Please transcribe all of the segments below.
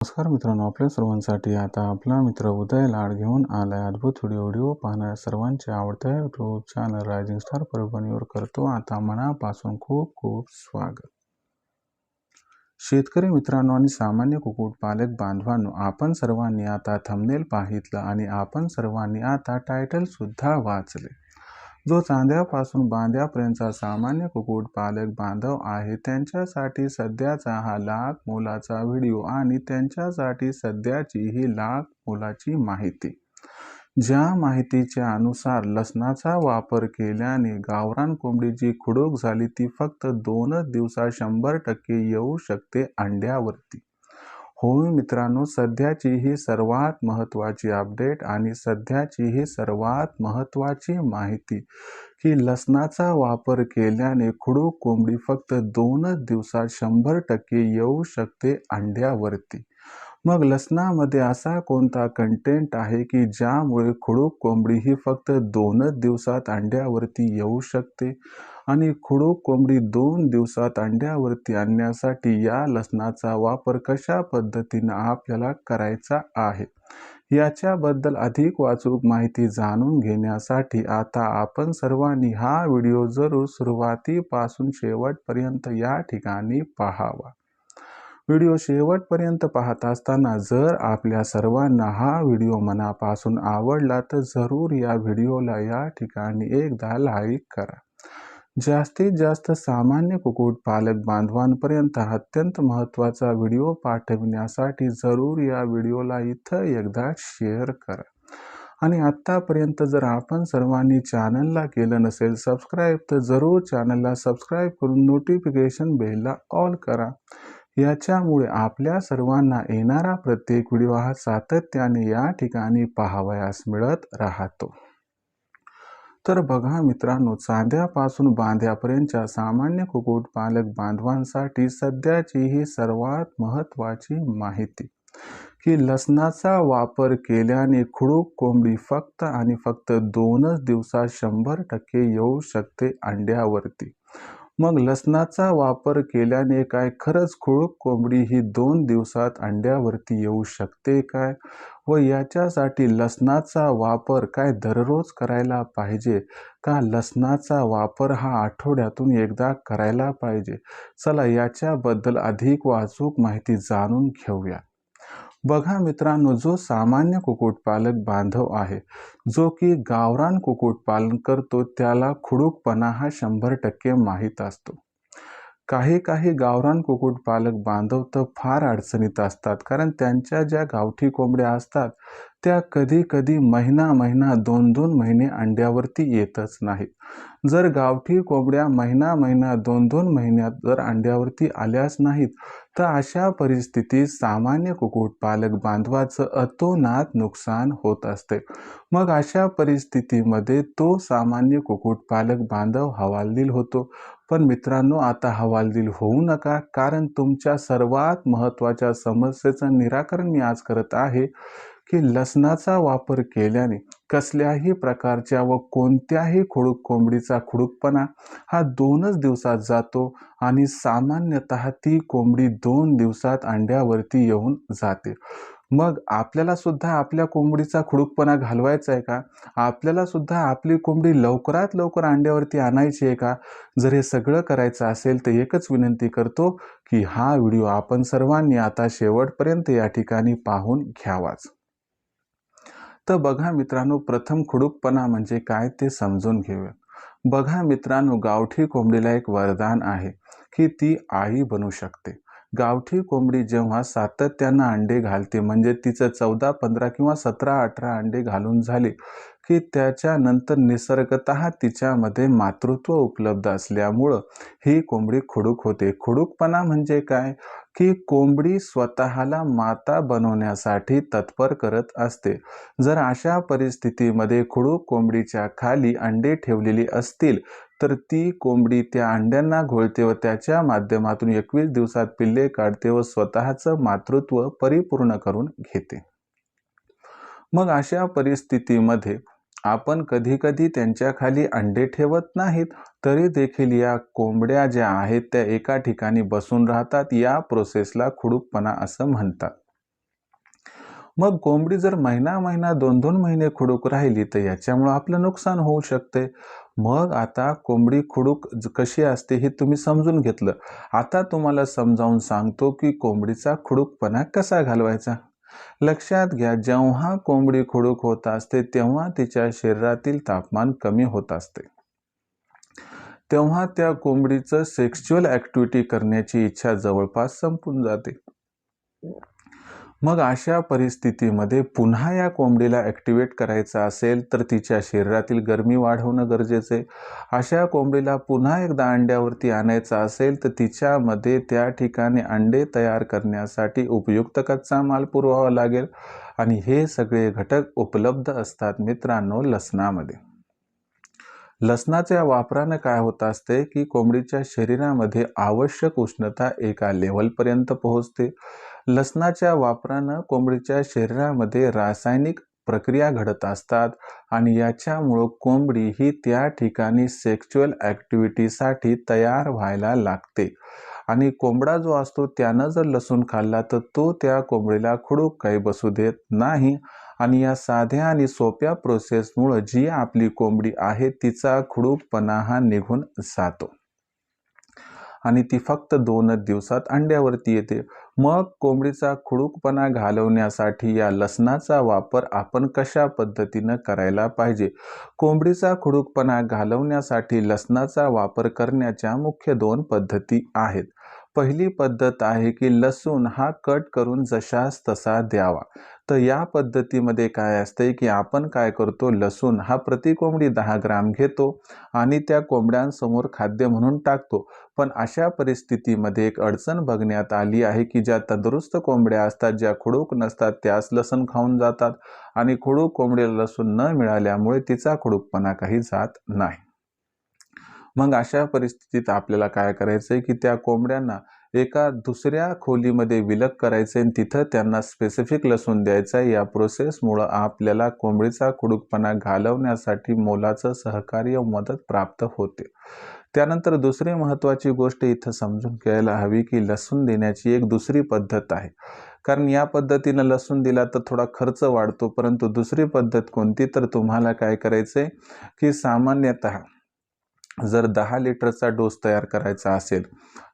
नमस्कार मित्रांनो आपल्या सर्वांसाठी आता आपला मित्र उदय लाड घेऊन आलाय अद्भुत व्हिडिओ व्हिडिओ पाहणाऱ्या सर्वांचे आवडत्या युट्यूब चॅनल रायझिंग स्टार परभणीवर करतो आता मनापासून खूप खूप स्वागत. शेतकरी मित्रांनो आणि सामान्य कुक्कुटपालक बांधवांनो आपण सर्वांनी आता थंबनेल पाहितलं आणि आपण सर्वांनी आता टायटल सुद्धा वाचले. जो चांद्यापासून बांध्यापर्यंतचा सामान्य कुक्कुटपालक बांधव आहे त्यांच्यासाठी सध्याचा हा लाख मोलाचा व्हिडिओ आणि त्यांच्यासाठी सध्याची ही लाख मोलाची माहिती. ज्या माहितीच्या अनुसार लसणाचा वापर केल्याने गावरान कोंबडीची खुडूक झाली ती फक्त दोनच दिवसात शंभर टक्के येऊ शकते अंड्यावरती. होय मित्रांनो सध्याची ही सर्वात महत्त्वाची अपडेट आणि सध्याची ही सर्वात महत्त्वाची माहिती की लसणाचा वापर केल्याने खुडूक कोंबडी फक्त दोनच दिवसात शंभर टक्के येऊ शकते अंड्यावरती. मग लसणामध्ये असा कोणता कंटेंट आहे की ज्यामुळे खुडूक कोंबडी ही फक्त दोनच दिवसात अंड्यावरती येऊ शकते? आणि खुडूक कोंबडी दोन दिवसात अंड्यावरती आणण्यासाठी या लसणाचा वापर कशा पद्धतीनं आपल्याला करायचा आहे? याच्याबद्दल अधिक वाचूक माहिती जाणून घेण्यासाठी आता आपण सर्वांनी हा व्हिडिओ जरूर सुरुवातीपासून शेवटपर्यंत या ठिकाणी पाहावा. व्हिडिओ शेवटपर्यंत पाहत असताना जर आपल्या सर्वांना हा व्हिडिओ मनापासून आवडला तर जरूर या व्हिडिओला या ठिकाणी एकदा लाईक करा. जास्तीत जास्त सामान्य कुक्कुटपालक बांधवांपर्यंत अत्यंत महत्त्वाचा व्हिडिओ पाठविण्यासाठी जरूर या व्हिडिओला इथं एकदा शेअर करा. आणि आत्तापर्यंत जर आपण सर्वांनी चॅनलला केलं नसेल सबस्क्राईब तर जरूर चॅनलला सबस्क्राईब करून नोटिफिकेशन बेलला ऑल करा. याच्यामुळे आपल्या सर्वांना येणारा प्रत्येक व्हिडिओ हा सातत्याने या ठिकाणी पाहावयास मिळत राहतो. तर बघा मित्रांनो चांद्यापासून बांध्यापर्यंतच्या सामान्य कुक्कुटपालक बांधवांसाठी सध्याची ही सर्वात महत्त्वाची माहिती की लसणाचा वापर केल्याने खुडूक कोंबडी फक्त आणि फक्त दोनच दिवसात शंभर टक्के येऊ शकते अंड्यावरती. मग लसणाचा वापर केल्याने काय? खरंच खुळूक कोंबडी ही दोन दिवसात अंड्यावरती येऊ शकते काय? व याच्यासाठी लसणाचा वापर काय दररोज करायला पाहिजे? का लसणाचा वापर हा आठवड्यातून एकदा करायला पाहिजे? चला याच्याबद्दल अधिक वाचूक माहिती जाणून घेऊया. बघा मित्रांनो जो सामान्य कुक्कुटपालक बांधव आहे जो की गावरान कुक्कुटपालन करतो त्याला खुडूकपणा हा शंभर टक्के माहीत असतो. काही काही गावरान कुक्कुटपालक बांधव तर फार अडचणीत असतात कारण त्यांच्या ज्या गावठी कोंबड्या असतात त्या कधी कधी महिना महिना दोन दोन महिने अंड्यावरती येतच नाहीत. जर गावठी कोंबड्या महिना महिना दोन दोन महिन्यात जर अंड्यावरती आल्याच नाहीत तर अशा परिस्थितीत सामान्य कुक्कुटपालक बांधवाचं अतोनात नुकसान होत असते. मग अशा परिस्थितीमध्ये तो सामान्य कुक्कुटपालक बांधव हवालदिल होतो. पण मित्रांनो आता हवालदिल होऊ नका कारण तुमच्या सर्वात महत्त्वाच्या समस्येचं निराकरण मी आज करत आहे की लसणाचा वापर केल्याने कसल्याही प्रकारच्या व कोणत्याही खुडूक कोंबडीचा खुडूकपणा हा दोनच दिवसात जातो आणि सामान्यतः ती कोंबडी दोन दिवसात अंड्यावरती येऊन जाते. मग आपल्याला सुद्धा आपल्या कोंबडीचा खुडूकपणा घालवायचा आहे का? आपल्याला सुद्धा आपली कोंबडी लवकरात लवकर अंड्यावरती आणायची आहे का? जर हे सगळं करायचं असेल तर एकच विनंती करतो की हा व्हिडिओ आपण सर्वांनी आता शेवटपर्यंत या ठिकाणी पाहून घ्यावाच. तर बघा मित्रांनो प्रथम खुडूकपणा म्हणजे काय ते समजून घेऊया. बघा मित्रांनो गावठी कोंबडीला एक वरदान आहे की ती आई बनू शकते. गावठी कोंबडी जेव्हा सातत्यानं अंडे घालते म्हणजे तिचं चौदा पंधरा किंवा सतरा अठरा अंडे घालून झाले की त्याच्यानंतर निसर्गत तिच्यामध्ये मातृत्व उपलब्ध असल्यामुळं ही कोंबडी खुडूक होते. खुडूकपणा म्हणजे काय? की कोंबडी स्वतःला माता बनवण्यासाठी तत्पर करत असते. जर अशा परिस्थितीमध्ये खुडूक कोंबडीच्या खाली अंडे ठेवलेली असतील तर ती कोंबडी त्या अंड्यांना घोळते व त्याच्या माध्यमातून एकवीस दिवसात पिल्ले काढते व स्वतःचं मातृत्व परिपूर्ण करून घेते. मग अशा परिस्थितीमध्ये आपण कधीकधी त्यांच्याखाली अंडे ठेवत नाहीत तरी देखील या कोंबड्या ज्या आहेत त्या एका ठिकाणी बसून राहतात या प्रोसेसला खुडूकपणा असं म्हणतात. मग कोंबडी जर महिना महिना दोन दोन महिने खुडूक राहिली तर याच्यामुळं आपलं नुकसान होऊ शकते. मग आता कोंबडी खुडूक कशी असते हे तुम्ही समजून घेतलं. आता तुम्हाला समजावून सांगतो की कोंबडीचा खुडूकपणा कसा घालवायचा? लक्षात घ्या जेव्हा कोंबडी खुडूक होत असते तेव्हा तिच्या शरीरातील तापमान कमी होत असते. तेव्हा त्या कोंबडीचं सेक्स्युअल ॲक्टिव्हिटी करण्याची इच्छा जवळपास संपून जाते. मग अशा परिस्थितीमध्ये पुन्हा या कोंबडीला ॲक्टिवेट करायचं असेल तर तिच्या शरीरातील गरमी वाढवणं गरजेचं आहे. अशा कोंबडीला पुन्हा एकदा अंड्यावरती आणायचं असेल तर तिच्यामध्ये त्या ठिकाणी अंडे तयार करण्यासाठी उपयुक्त कच्चा माल पुरवावा लागेल. आणि हे सगळे घटक उपलब्ध असतात मित्रांनो लसणामध्ये. लसणाच्या वापरानं काय होत असते की कोंबडीच्या शरीरामध्ये आवश्यक उष्णता एका लेवलपर्यंत पोहोचते. लसणाच्या वापरानं कोंबडीच्या शरीरामध्ये रासायनिक प्रक्रिया घडत असतात आणि याच्यामुळं कोंबडी ही त्या ठिकाणी सेक्च्युअल ॲक्टिव्हिटीसाठी तयार व्हायला लागते. आणि कोंबडा जो असतो त्यानं जर लसूण खाल्ला तर तो त्या कोंबडीला खुडूक काही बसू देत नाही. आणि या साध्या आणि सोप्या प्रोसेसमुळं जी आपली कोंबडी आहे तिचा खुडूकपणा हा निघून जातो. आणि ती फक्त दोनच दिवसात अंड्यावरती येते. मग कोंबडीचा खुडूकपणा घालवण्यासाठी या लसणाचा वापर आपण कशा पद्धतीनं करायला पाहिजे? कोंबडीचा खुडूकपणा घालवण्यासाठी लसणाचा वापर करण्याच्या मुख्य दोन पद्धती आहेत. पहिली पद्धत आहे की लसूण हा कट करून जशास तसा द्यावा. तर या पद्धतीमध्ये काय असते की आपण काय करतो लसूण हा प्रति कोंबडी दहा ग्राम घेतो आणि त्या कोंबड्यांसमोर खाद्य म्हणून टाकतो. पण अशा परिस्थितीमध्ये एक अडचण बघण्यात आली आहे की ज्या तंदुरुस्त कोंबड्या असतात ज्या खुडूक नसतात त्यास लसूण खाऊन जातात आणि खुडूक कोंबडीला लसूण न मिळाल्यामुळे तिचा खुडूकपणा काही जात नाही. मग अशा परिस्थितीत आपल्याला काय करायचं आहे की त्या कोंबड्यांना एका दुसऱ्या खोलीमध्ये विलग करायचं आणि तिथं त्यांना स्पेसिफिक लसूण द्यायचं आहे या प्रोसेसमुळं आपल्याला कोंबडीचा खुडूकपणा घालवण्यासाठी मोलाचं सहकार्य मदत प्राप्त होते. त्यानंतर दुसरी महत्त्वाची गोष्ट इथं समजून घ्यायला हवी की लसूण देण्याची एक दुसरी पद्धत आहे. कारण या पद्धतीनं लसूण दिला तर थोडा खर्च वाढतो परंतु दुसरी पद्धत कोणती? तर तुम्हाला काय करायचं आहे की सामान्यतः जर दहा लिटरचा डोस तयार करायचा असेल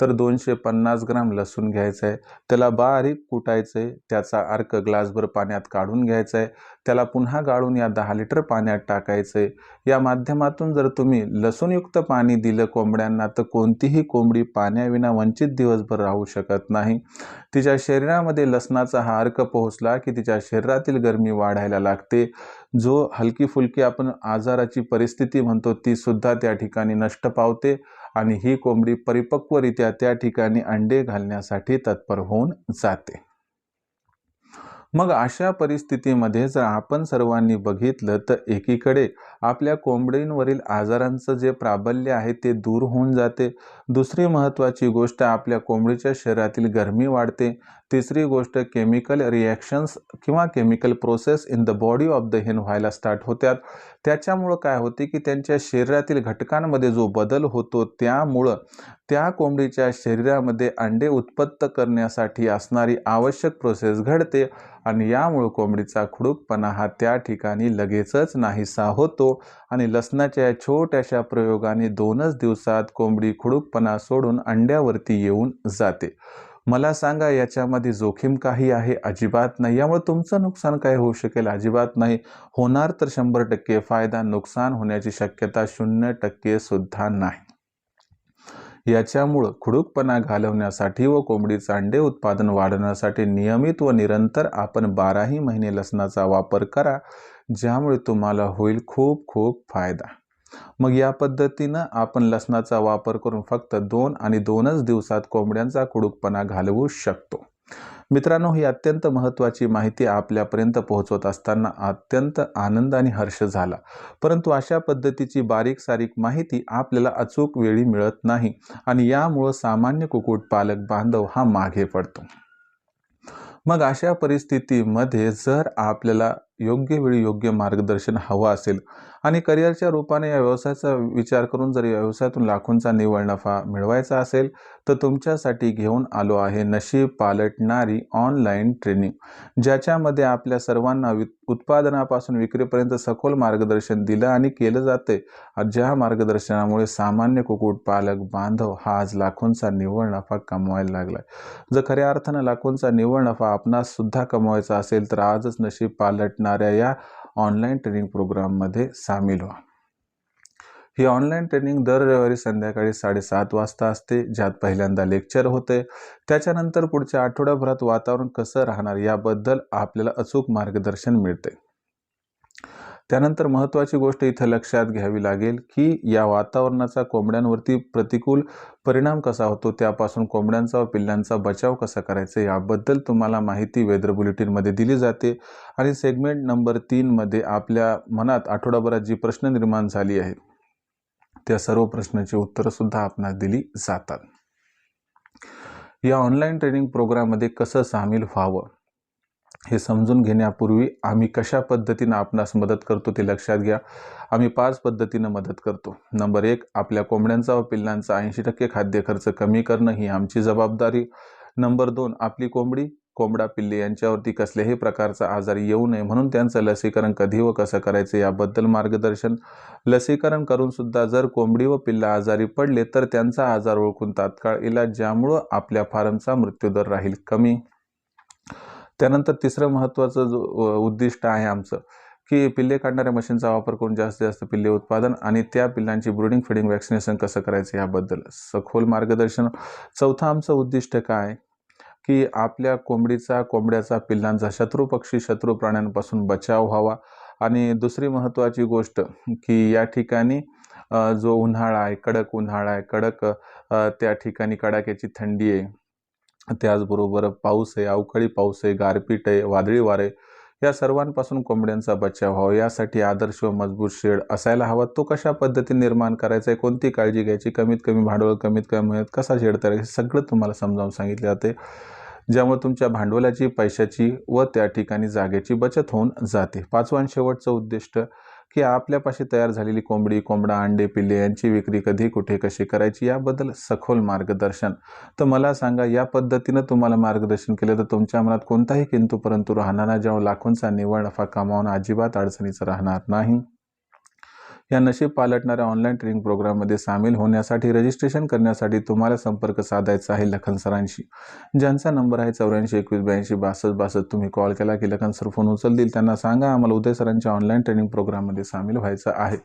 तर दोनशे पन्नास ग्राम लसूण घ्यायचं आहे त्याला बारीक कुटायचं आहे त्याचा अर्क ग्लासभर पाण्यात काढून घ्यायचा आहे त्याला पुन्हा गाळून या दहा लिटर पाण्यात टाकायचं आहे या माध्यमातून जर तुम्ही लसूणयुक्त पाणी दिलं कोंबड्यांना तर कोणतीही कोंबडी पाण्याविना वंचित दिवसभर राहू शकत नाही. तिच्या शरीरामध्ये लसणाचा हा अर्क पोहोचला की तिच्या शरीरातील गरमी वाढायला लागते. जो हलकी फुलकी आपण आजाराची परिस्थिती म्हणतो ती सुद्धा त्या ठिकाणी नष्ट पावते आणि ही कोंबडी परिपक्वरित्या त्या ठिकाणी अंडे घालण्यासाठी तत्पर होऊन जाते. मग अशा परिस्थितीमध्ये जर आपण सर्वांनी बघितलं तर एकीकडे आपल्या कोंबडींवरील आजारांचं जे प्राबल्य आहे ते दूर होऊन जाते. दुसरी महत्त्वाची गोष्ट आपल्या कोंबडीच्या शरीरातील गरमी वाढते. तिसरी गोष्ट केमिकल रिॲक्शन्स किंवा chemical process in the body of the हेन व्हायला स्टार्ट होत्यात. त्याच्यामुळं काय होते की त्यांच्या शरीरातील घटकांमध्ये जो बदल होतो त्यामुळं त्या कोंबडीच्या शरीरामध्ये अंडे उत्पत्त करण्यासाठी असणारी आवश्यक प्रोसेस घडते आणि यामुळं कोंबडीचा खुडूकपणा हा त्या ठिकाणी लगेचच नाहीसा होतो आणि लसणाच्या छोट्याशा प्रयोगाने दोनच दिवसात कोंबडी खुडूकपणा सोडून अंड्यावरती येऊन जाते. मला सांगा याच्यामध्ये जोखीम काही आहे? अजिबात नाही. यामुळे तुमचं नुकसान काय होऊ शकेल? अजिबात नाही. होणार तर शंभर टक्के. फायदा नुकसान होण्याची शक्यता शून्य टक्के सुद्धा नाही. याच्यामुळं खुडूकपणा घालवण्यासाठी व कोंबडीचं अंडे उत्पादन वाढवण्यासाठी नियमित व निरंतर आपण बाराही महिने लसणाचा वापर करा ज्यामुळे तुम्हाला होईल खूप खूप फायदा. मग या पद्धतीनं आपण लसणाचा वापर करून फक्त दोन आणि दोनच दिवसात कोंबड्यांचा कुडूकपणा घालवू शकतो. मित्रांनो ही अत्यंत महत्त्वाची माहिती आपल्यापर्यंत पोहोचवत असताना अत्यंत आनंद आणि हर्ष झाला. परंतु अशा पद्धतीची बारीक सारीक माहिती आपल्याला अचूक वेळी मिळत नाही आणि यामुळं सामान्य कुक्कुटपालक बांधव हा मागे पडतो. मग अशा परिस्थितीमध्ये जर आपल्याला योग्य वेळी योग्य मार्गदर्शन हवं असेल. आणि करिअरच्या रूपाने या व्यवसायाचा विचार करून जर या व्यवसायातून लाखोंचा निव्वळ नफा मिळवायचा असेल तर तुमच्यासाठी घेऊन आलो आहे नशीब पालटणारी ऑनलाईन ट्रेनिंग ज्याच्यामध्ये आपल्या सर्वांना वि उत्पादनापासून विक्रीपर्यंत सखोल मार्गदर्शन दिलं आणि केलं जाते ज्या मार्गदर्शनामुळे सामान्य कुक्कुटपालक बांधव हा आज लाखोंचा निव्वळ नफा कमवायला लागलाय. जर खऱ्या अर्थानं लाखोंचा निव्वळ नफा आपणास सुद्धा कमवायचा असेल तर आजच नशीब पालटणाऱ्या या ऑनलाईन ट्रेनिंग प्रोग्राममध्ये सामील व्हा. ही ऑनलाईन ट्रेनिंग दर रविवारी संध्याकाळी साडेसात वाजता असते ज्यात पहिल्यांदा लेक्चर होते. त्याच्यानंतर पुढच्या आठवड्याभरात वातावरण कसं राहणार याबद्दल आपल्याला अचूक मार्गदर्शन मिळते. त्यानंतर महत्त्वाची गोष्ट इथं लक्षात घ्यावी लागेल की या वातावरणाचा कोंबड्यांवरती प्रतिकूल परिणाम कसा होतो त्यापासून कोंबड्यांचा व पिल्लांचा बचाव कसा करायचा याबद्दल तुम्हाला माहिती वेदर बुलेटिनमध्ये दिली जाते. आणि सेगमेंट नंबर तीनमध्ये आपल्या मनात आठवडाभरात जी प्रश्न निर्माण झाली आहे त्या सर्व प्रश्नाची उत्तरंसुद्धा आपणास दिली जातात. या ऑनलाईन ट्रेनिंग प्रोग्राममध्ये कसं सामील व्हावं? हे समजून घेण्यापूर्वी आम्ही कशा पद्धतीनं आपणास मदत करतो ते लक्षात घ्या. आम्ही पाच पद्धतीनं मदत करतो. नंबर एक आपल्या कोंबड्यांचा व पिल्लांचा ऐंशी टक्के खाद्य खर्च कमी करणं ही आमची जबाबदारी. नंबर दोन आपली कोंबडी कोंबडा पिल्ले यांच्यावरती कसल्याही प्रकारचा आजार येऊ नये म्हणून त्यांचं लसीकरण कधी व कसं करायचं याबद्दल मार्गदर्शन लसीकरण करूनसुद्धा जर कोंबडी व पिल्ला आजारी पडले तर त्यांचा आजार ओळखून तात्काळ इलाज ज्यामुळं आपल्या फार्मचा मृत्यूदर राहील कमी. त्यानंतर तिसरं महत्त्वाचं जो उद्दिष्ट आहे आमचं की पिल्ले काढणाऱ्या मशीनचा वापर करून जास्तीत जास्त पिल्ले उत्पादन आणि त्या पिल्लांची ब्रुडिंग फिडिंग वॅक्सिनेशन कसं करायचं याबद्दल सखोल मार्गदर्शन. चौथं आमचं उद्दिष्ट काय? की आपल्या कोंबडीचा कोंबड्याचा पिल्लांचा शत्रू पक्षी शत्रू प्राण्यांपासून बचाव व्हावा. आणि दुसरी महत्त्वाची गोष्ट की या ठिकाणी जो उन्हाळा आहे कडक उन्हाळा आहे कडक त्या ठिकाणी कडाक्याची थंडी आहे. त्याचबरोबर पाऊस आहे अवकाळी पाऊस आहे गारपीट आहे वादळी वारे या सर्वांपासून कोंबड्यांचा बचाव व्हावा. यासाठी आदर्श व मजबूत शेड असायला हवा. तो कशा पद्धतीने निर्माण करायचा आहे कोणती काळजी घ्यायची कमीत कमी भांडवल कमीत कमी मेहनत कसा शेड तयार हे सगळं तुम्हाला समजावून सांगितले जाते. ज्यामुळे तुमच्या भांडवलाची पैशाची व त्या ठिकाणी जागेची बचत होऊन जाते. पाचवा आणि शेवटचं उद्दिष्ट की आपल्यापाशी तयार झालेली कोंबडी कोंबडा अंडे पिल्ले यांची विक्री कधी कुठे कशी करायची याबद्दल सखोल मार्गदर्शन. तर मला सांगा या पद्धतीनं तुम्हाला मार्गदर्शन केलं तर तुमच्या मनात कोणताही किंतु परंतु राहणार जेव्हा लाखोंचा निव्वळ नफा कमावणं अजिबात अडचणीचं राहणार नाही. या नशीब पालटणाऱ्या ऑनलाईन ट्रेनिंग प्रोग्राममध्ये सामील होण्यासाठी रजिस्ट्रेशन करण्यासाठी तुम्हाला संपर्क साधायचा आहे लखन सरांशी. ज्यांचा नंबर आहे चौऱ्याऐंशी एकवीस ब्याऐंशी बासष्ट बासष्ट तुम्ही कॉल केला की लखन सर फोन उचलतील. त्यांना सांगा आम्हाला उदय सरांच्या ऑनलाईन ट्रेनिंग प्रोग्राममध्ये सामील व्हायचं आहे.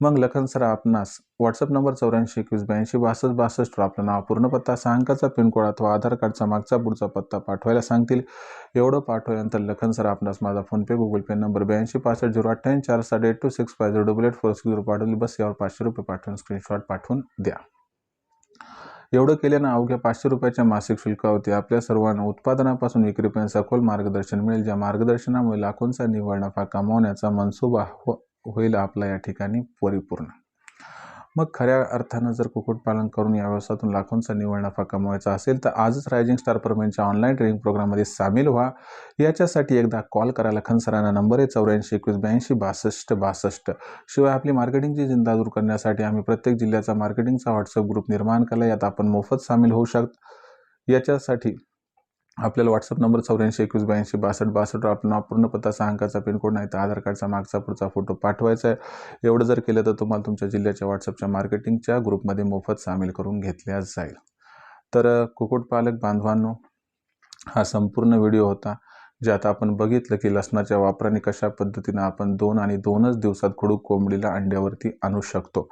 मग लखन सर आपणास व्हॉट्सअप नंबर चौऱ्याऐंशी एकवीस ब्याऐंशी बासष्ट बासष्टवर आपलं नाव पूर्ण पत्ता सहा पिनकोड अथवा आधार कार्डचा मागचा पुढचा पत्ता पाठवायला सांगतील. एवढं पाठवल्यानंतर लखन सर आपणास माझा फोनपे गुगल पे नंबर ब्याऐंशी पासष्ट झिरो अठ्ठ्याऐंशी चार साडे eight two six five zero double eight four six पाठवली बस यावर पाचशे रुपये पाठवून स्क्रीनशॉट पाठवून द्या. एवढं केल्यानं अवघ्या पाचशे रुपयाच्या मासिक शुल्कावरती आपल्या सर्वांना उत्पादनापासून विक्रीपर्यंत सखोल मार्गदर्शन मिळेल ज्या मार्गदर्शनामुळे लाखोंचा निव्वळ नफा कमावण्याचा मनसुबा हो होईल आपला या ठिकाणी परिपूर्ण. मग खऱ्या अर्थानं जर कुक्कुटपालन करून या व्यवसायातून लाखोंचा निव्वळ नफा कमवायचा असेल तर आजच रायझिंग स्टार परमेंटच्या ऑनलाईन ट्रेनिंग प्रोग्राममध्ये सामील व्हा. याच्यासाठी एकदा कॉल करा लखन सरांना नंबर आहे चौऱ्याऐंशी एकवीस ब्याऐंशी बासष्ट बासष्ट. शिवाय आपली मार्केटिंगची चिंता दूर करण्यासाठी आम्ही प्रत्येक जिल्ह्याचा मार्केटिंगचा व्हॉट्सअप ग्रुप निर्माण केला यात आपण मोफत सामील होऊ शकत. याच्यासाठी आपल्याला व्हॉट्सअप नंबर चौऱ्याऐंशी एकवीस ब्याऐंशी बासष्ट बासष्टवर आपला पूर्ण पत्ता सहा अंकाचा पिनकोड नाही तर आधार कार्डचा मागचा पुढचा फोटो पाठवायचा आहे. एवढं जर केलं तर तुम्हाला तुमच्या जिल्ह्याच्या व्हॉट्सअपच्या मार्केटिंगच्या ग्रुपमध्ये मोफत सामील करून घेतल्या जाईल. तर कुक्कुटपालक बांधवांनो हा संपूर्ण व्हिडिओ होता. ज्यात आपण बघितलं की लसणाच्या वापराने कशा पद्धतीनं आपण दोन आणि दोनच दिवसात खुडूक कोंबडीला अंड्यावरती आणू शकतो.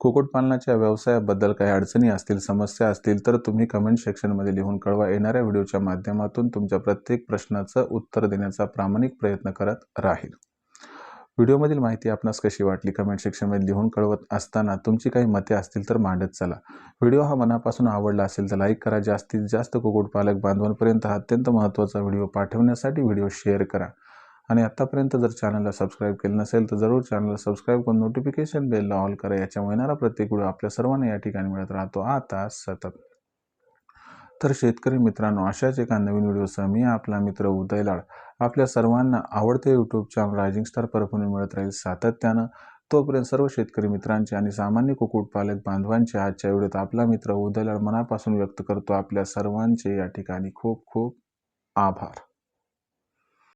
कुक्कुटपालनाच्या व्यवसायाबद्दल काही अडचणी असतील समस्या असतील तर तुम्ही कमेंट सेक्शनमध्ये लिहून कळवा. येणाऱ्या व्हिडिओच्या माध्यमातून तुमच्या प्रत्येक प्रश्नाचं उत्तर देण्याचा प्रामाणिक प्रयत्न करत राहील. व्हिडिओमधील माहिती आपणास कशी वाटली? कमेंट सेक्शनमध्ये लिहून कळवत असताना तुमची काही मते असतील तर मांडत चला. व्हिडिओ हा मनापासून आवडला असेल तर लाईक करा. जास्तीत जास्त कुक्कुटपालक बांधवांपर्यंत हा अत्यंत महत्त्वाचा व्हिडिओ पाठवण्यासाठी व्हिडिओ शेअर करा. आणि आत्तापर्यंत जर चॅनलला सबस्क्राईब केलं नसेल तर जरूर चॅनलला सबस्क्राईब करून नोटिफिकेशन बेलला ऑल करा. याच्यामुळे येणारा प्रत्येक व्हिडिओ आपल्या सर्वांना या ठिकाणी मिळत राहतो. आता सतत. तर शेतकरी मित्रांनो अशाच एका नवीन व्हिडिओसह मी आपला मित्र उदय लाड आपल्या सर्वांना आवडते यूट्यूब चॅनल रायझिंग स्टार परफॉर्म मिळत राहील सातत्यानं. तोपर्यंत सर्व शेतकरी मित्रांचे आणि सामान्य कुक्कुटपालक बांधवांचे आजच्या व्हिडिओत आपला मित्र उदय लाड मनापासून व्यक्त करतो. आपल्या सर्वांचे या ठिकाणी खूप खूप आभार.